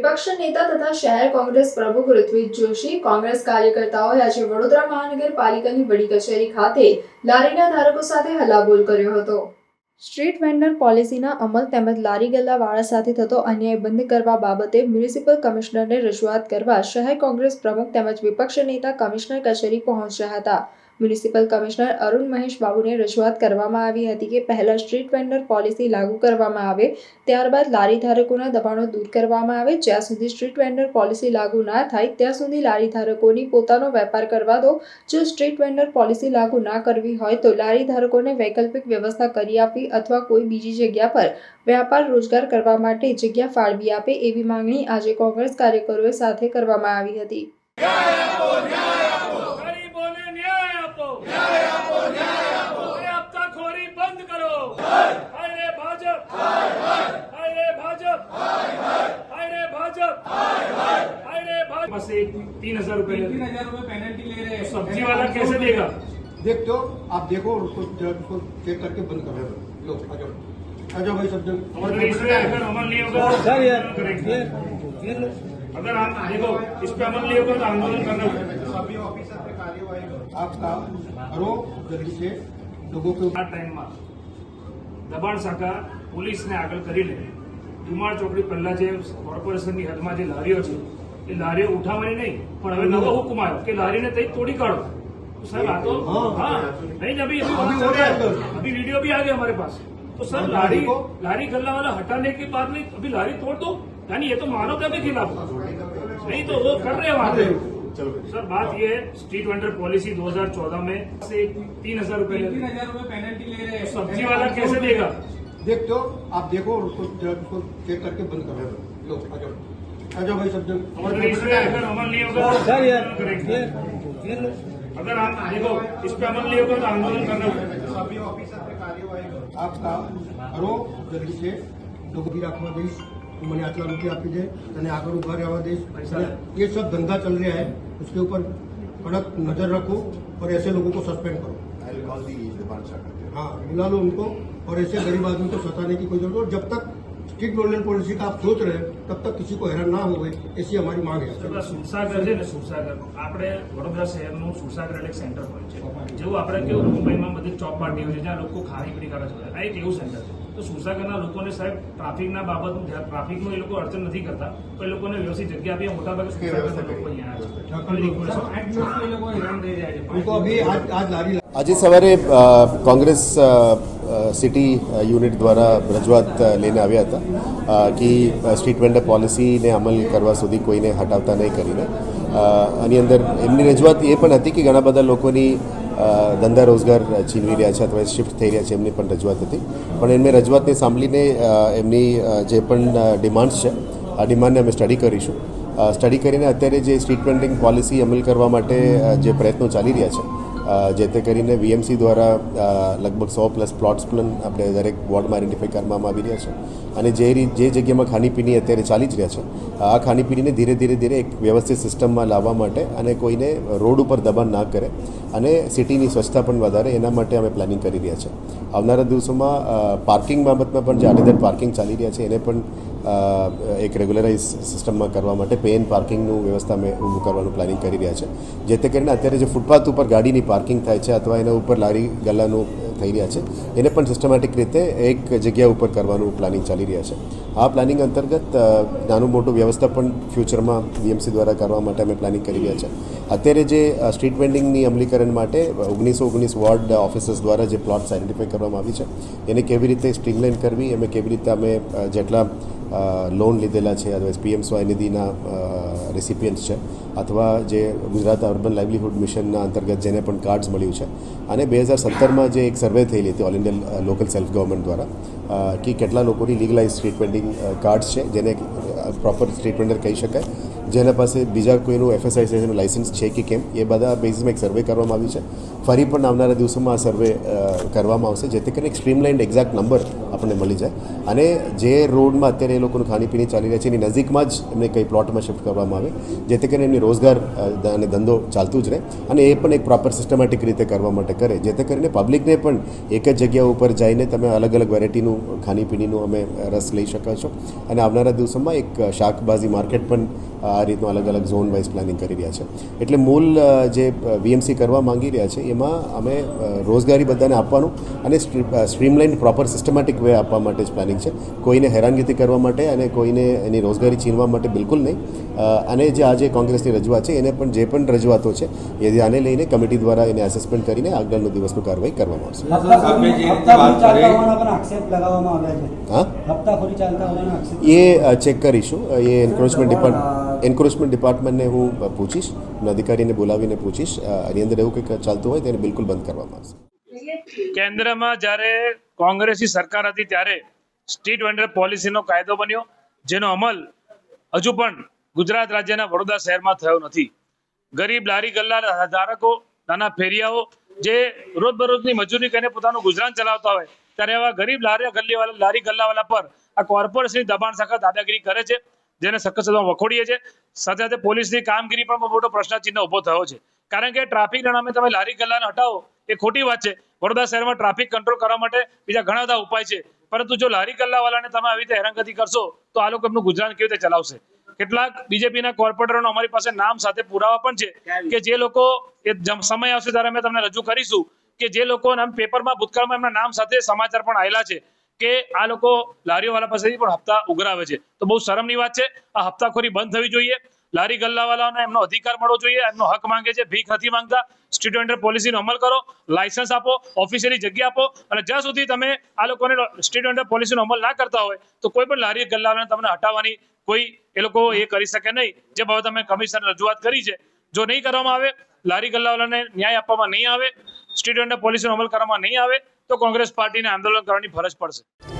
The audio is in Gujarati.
વિપક્ષ નેતા તથા શહેર કોંગ્રેસ પ્રમુખ ઋત્વિજ જોશી, કોંગ્રેસ કાર્યકર્તાઓએ આજે વડોદરા મહાનગરપાલિકાની વડી કચેરી ખાતે લારીના ધારકો સાથે હલ્લાબોલ કર્યો હતો. સ્ટ્રીટ વેન્ડર પોલિસીના અમલ તેમજ લારી ગલ્લાવાળા સાથે થતો અન્યાય બંધ કરવા બાબતે મ્યુનિસિપલ કમિશનરને રજૂઆત કરવા શહેર કોંગ્રેસ પ્રમુખ તેમજ વિપક્ષ નેતા કમિશનર કચેરી પહોંચ્યા હતા. મ્યુનિસિપલ કમિશનર અરુણ મહેશ બાબુને રજૂઆત કરવામાં આવી હતી કે પહેલા સ્ટ્રીટ વેન્ડર પોલિસી લાગુ કરવામાં આવે, ત્યારબાદ લારી ધારકોના દબાણો દૂર કરવામાં આવે, જ્યાં સુધી સ્ટ્રીટ વેન્ડર પોલિસી લાગુ ના થાય, ત્યાં સુધી લારી ધારકોની પોતાનો વેપાર કરવા દો. જો સ્ટ્રીટ વેન્ડર પોલિસી લાગુ ના કરવી હોય તો લારી ધારકોને વૈકલ્પિક વ્યવસ્થા કરી આપવી અથવા કોઈ બીજી જગ્યા પર વ્યાપાર રોજગાર કરવા માટે જગ્યા ફાળવી આપે એવી માંગણી આજે કોંગ્રેસ કાર્યકરોએ સાથે કરવામાં આવી હતી. बस एक तीन हज़ार रूपए। तीन हज़ार रूपए पेनल्टी ले रहे हैं। सब्ज़ी वाला कैसे देगा? देख दो आप देखो उसको उसको चेक करके बंद कर लो आ जाओ। आ जाओ भाई सब जन। तो तो सर यार अगर आप देखो इस पे अमल नहीं होगा तो आंदोलन करना पड़ेगा सभी ऑफिसर पे कार्यवाही आप काम करो जल्दी से लोगों के આ ટાઈમમાં દબાણ શાખા પોલીસને આગળ કરીને ધુમાડ ચોકડી પહેલા જે કોર્પોરેશનની હદમાં જે લારીઓ છે એ લારીઓ ઉઠાવવાની નહીં પણ હવે નવો હુકમ આવ્યો કે લારીને તઈ તોડી કાઢો તો સાહેબ આ તો हाँ। हाँ नहीं अभी अभी अभी हो रहा है अंदर। अभी वीडियो भी आ गया हमारे पास तो सर हाँ, लारी देखो। लारी गल्ला वाला हटाने के बाद में अभी लारी तोड़ दो यानी ये तो मानवता के खिलाफ नहीं तो वो कर रहे हैं वहाँ पे। सर बात ये है स्ट्रीट वेंडर पॉलिसी 2014 में से तीन हज़ार रूपए तीन हज़ार रुपए पेनल्टी ले रहे हैं। सब्ज़ी वाला कैसे देगा? देखते हो आप देखो उसको उसको चेक करके बंद कर लो आ जाओ। भाई सब अगर अमल नहीं होगा तो सर अगर आप देखो इस पे अमल नहीं होगा तो आंदोलन करना पड़ेगा सभी ऑफिसर पे कार्यवाही आप काम કરો જલ્દી છે લોકો भी રાખવા દઈશ તું મને આટલા રૂપિયા આપી દે તને આગળ ઉભા રહેવા દઈશ અને ये सब धंधा चल रहा है उसके ऊपर कड़क नजर रखो और ऐसे लोगों को सस्पेंड करो हाँ बुला लो उनको और ऐसे गरीब आदमी को सताने की कोई जरूरत नहीं। और जब तक स्ट्रीट गवर्नमेंट पॉलिसी का आप सोच रहे हैं तब तक किसी को हैरान ना हो ऐसी हमारी मांग है આપણા સુરસાગર છે ને સુરસાગર આપણે વડોદરા શહેરનું સુરસાગર એટલે એક સેન્ટર હોય છે જેવું આપણે કેવું મુંબઈમાં બધી ચોક પાર્ટી હોય છે જ્યાં લોકો ખાણી પીણી કરે છે આ એક એવું સેન્ટર છે તો સુરસાગરના લોકોને સાહેબ ટ્રાફિકના બાબત ટ્રાફિકનો એ લોકો અડચણ નથી કરતા તો એ લોકોને વ્યવસ્થિત જગ્યા આપીએ મોટા આજે સવારે કોંગ્રેસ સિટી યુનિટ દ્વારા રજૂઆત લઈને આવ્યા હતા કે સ્ટ્રીટ વેન્ડર પોલિસીને અમલ કરવા સુધી કોઈને હટાવતા નહીં કરીને. આની અંદર એમની રજૂઆત એ પણ હતી કે ઘણા બધા લોકોની ધંધા રોજગાર છીનવી રહ્યા છે અથવા શિફ્ટ થઈ રહ્યા છે, એમની પણ રજૂઆત હતી. પણ એમને રજૂઆતને સાંભળીને એમની જે પણ ડિમાન્ડ્સ છે, આ ડિમાન્ડને અમે સ્ટડી કરીશું. સ્ટડી કરીને અત્યારે જે સ્ટ્રીટ વેન્ડિંગ પોલિસી અમલ કરવા માટે જે પ્રયત્નો ચાલી રહ્યા છે જે તે કરીને વીએમસી દ્વારા લગભગ સો પ્લસ પ્લોટ્સ પણ આપણે દરેક વોર્ડમાં આઈડેન્ટિફાઈ કરવામાં આવી રહ્યા છે. અને જે રીત જે જગ્યામાં ખાણીપીણી અત્યારે ચાલી જ રહ્યા છે, આ ખાણીપીણીને ધીરે ધીરે ધીરે એક વ્યવસ્થિત સિસ્ટમમાં લાવવા માટે અને કોઈને રોડ ઉપર દબાણ ના કરે અને સિટીની સ્વચ્છતા પણ વધારે, એના માટે અમે પ્લાનિંગ કરી રહ્યા છે. આવનારા દિવસોમાં પાર્કિંગ બાબતમાં પણ જે આડેધડ પાર્કિંગ ચાલી રહ્યા છે, એને પણ એક રેગ્યુલરાઇઝ સિસ્ટમમાં કરવા માટે પેન પાર્કિંગનું વ્યવસ્થા અમે ઊભું કરવાનું પ્લાનિંગ કરી રહ્યા છે. જેથી કરીને અત્યારે જે ફૂટપાથ ઉપર ગાડીની પાર્કિંગ થાય છે અથવા એના ઉપર લારી ગલ્લાનું થઈ રહ્યા છે. એને પણ સિસ્ટમેટિક રીતે એક જગ્યા ઉપર કરવાનું પ્લાનિંગ ચાલી રહ્યા છે. આ પ્લાનિંગ અંતર્ગત નાનું મોટું વ્યવસ્થા પણ ફ્યુચરમાં બીએમસી દ્વારા કરવા માટે અમે પ્લાનિંગ કરી રહ્યા છે. અત્યારે જે સ્ટ્રીટ વેન્ડિંગની અમલીકરણ માટે ઓગણીસો ઓગણીસ વોર્ડ ઓફિસર્સ દ્વારા જે પ્લોટ્સ આઇડેન્ટિફાઈ કરવામાં આવી છે, એને કેવી રીતે સ્ટ્રીમલાઇન કરવી, એમ કેવી રીતે અમે જેટલા લોન લીધેલા છે, અથવા પીએમ સ્વાયનિધિના રેસિપિયન્ટ્સ છે, અથવા જે ગુજરાત અર્બન લાઇવલીહુડ મિશનના અંતર્ગત જેને પણ કાર્ડ્સ મળ્યું છે. અને બે હજાર સત્તરમાં જે એક સર્વે થયેલી હતી all India local self government દ્વારા કે કેટલા લોકોની લીગલાઇઝ સ્ટ્રીટ વેન્ડિંગ કાર્ડ્સ છે, જેને પ્રોપર સ્ટ્રીટ વેન્ડર કહી શકાય. જેના પાસે બીજા કોઈનું એફએસઆઈસીનું લાઇસન્સ છે કે કેમ, એ બધા બેઝિસમાં એક સર્વે કરવામાં આવ્યું છે. ફરી પણ આવનારા દિવસોમાં આ સર્વે કરવામાં આવશે, જેથી કરીને એક સ્ટ્રીમલાઇન્ડ એક્ઝેક્ટ નંબર આપણને મળી જાય. અને જે રોડમાં અત્યારે એ લોકોનું ખાણીપીણી ચાલી રહ્યા છે, એની નજીકમાં જ એમને કંઈ પ્લોટમાં શિફ્ટ કરવામાં આવે, જેથી કરીને એમની રોજગાર અને ધંધો ચાલતું જ રહે. અને એ પણ એક પ્રોપર સિસ્ટમેટિક રીતે કરવા માટે કરે, જેથી કરીને પબ્લિકને પણ એક જ જગ્યા ઉપર જઈને તમે અલગ અલગ વેરાયટીનું ખાણીપીણીનું અમે રસ લઈ શકો છો. અને આવનારા દિવસોમાં એક શાકભાજી માર્કેટ પણ આ રીતનું અલગ અલગ ઝોન વાઇઝ પ્લાનિંગ કરી રહ્યા છે. એટલે મૂળ જે વીએમસી કરવા માંગી રહ્યા છે એમાં અમે રોજગારી બધાને આપવાનું અને સ્ટ્રીમલાઇન પ્રોપર સિસ્ટમેટિક વે આપવા માટે જ પ્લાનિંગ છે. કોઈને હેરાનગતિ કરવા માટે અને કોઈને એની રોજગારી છીનવા માટે બિલકુલ નહીં. અને જે આજે કોંગ્રેસની રજૂઆત છે એને પણ જે પણ રજૂઆતો છે એ આને લઈને કમિટી દ્વારા એને એસેસમેન્ટ કરીને આગળનો દિવસનું કાર્યવાહી કરવામાં આવશે. હા? એ ચેક કરીશું. એ એન્ક્રોચમેન્ટ ડિપાર્ટ એન્ક્રોચમેન્ટ ડિપાર્ટમેન્ટને હું પૂછીશ અધિકારીને બોલાવીને પૂછીશ. આની અંદર એવું કંઈક ચાલતું હોય તેને બિલકુલ બંધ કરવામાં આવશે. કેન્દ્રમાં જ્યારે કોંગ્રેસની સરકાર હતી ત્યારે સ્ટ્રીટ વેન્ડર પોલિસીનો કાયદો બન્યો, જેનો અમલ હજુ પણ ગુજરાત રાજ્યના વડોદરા શહેરમાં થયો નથી. ગરીબ લારી ગલ્લા ધારકો, નાના ફેરિયાઓ જે રોજબરોજની મજૂરી કરીને પોતાનું ગુજરાન ચલાવતા હોય, ત્યારે એવા ગરીબ લારી ગલ્લીવાળા લારી ગલ્લાવાળા પર આ કોર્પોરેશનની દબાણ સખત દાદાગીરી કરે છે. જેને સખત સખત વખોડીએ છે સાથે સાથે પોલીસની કામગીરી પણ મોટો પ્રશ્નચિહ્ન ઊભો થયો છે. કારણ કે ટ્રાફિકના નામે તમે લારી ગલ્લાને હટાવો, એ ખોટી વાત છે. વડોદરા શહેરમાં ટ્રાફિક કંટ્રોલ કરવા માટે બીજા ઘણા બધા ઉપાય છે. પરંતુ જો લારી ગલ્લાવાળાને તમે આવી રીતે હેરાનગતિ કરશો, તો આ લોકો એમનું ગુજરાન કેવી રીતે ચલાવશે? કેટલાક બીજેપીના કોર્પોરેટરોનો અમારી પાસે નામ સાથે પુરાવા પણ છે કે જે લોકો એ સમય આવશે ત્યારે અમે તમને રજૂ કરીશું કે જે લોકો પેપરમાં ભૂતકાળમાં એમના નામ સાથે સમાચાર પણ આવેલા છે. કે આ લોકો લારીઓવાળા પાસેથી પણ હપ્તા ઉઘરાવે છે. તો બહુ શરમની વાત છે. આ હપ્તાખોરી બંધ થવી જોઈએ. લારી ગલ્લાવાળાને એમનો અધિકાર મળવો જોઈએ. એમનો હક માંગે છે. ભીખ નથી માંગતા. સ્ટ્રીટ વેન્ડર પોલિસીનો અમલ કરો. લાયસન્સ આપો. ઓફિસિયલી જગ્યા આપો. અને જ્યાં સુધી તમે આ લોકોને સ્ટ્રીટ વેન્ડર પોલિસીનો અમલ ના કરતા હોય, તો કોઈ પણ લારી ગલ્લાવાળાને તમને હટાવવાની કોઈ એ લોકો એ કરી શકે નહીં. જે બાબત અમે કમિશનર રજૂઆત કરી છે. જો નહીં કરવામાં આવે લારી ગલ્લાવાળાને ન્યાય આપવામાં નહીં આવે સ્ટેટ પોલીસનો અમલ કરવામાં નહીં આવે, તો કોંગ્રેસ પાર્ટીને આંદોલન કરવાની ફરજ પડશે.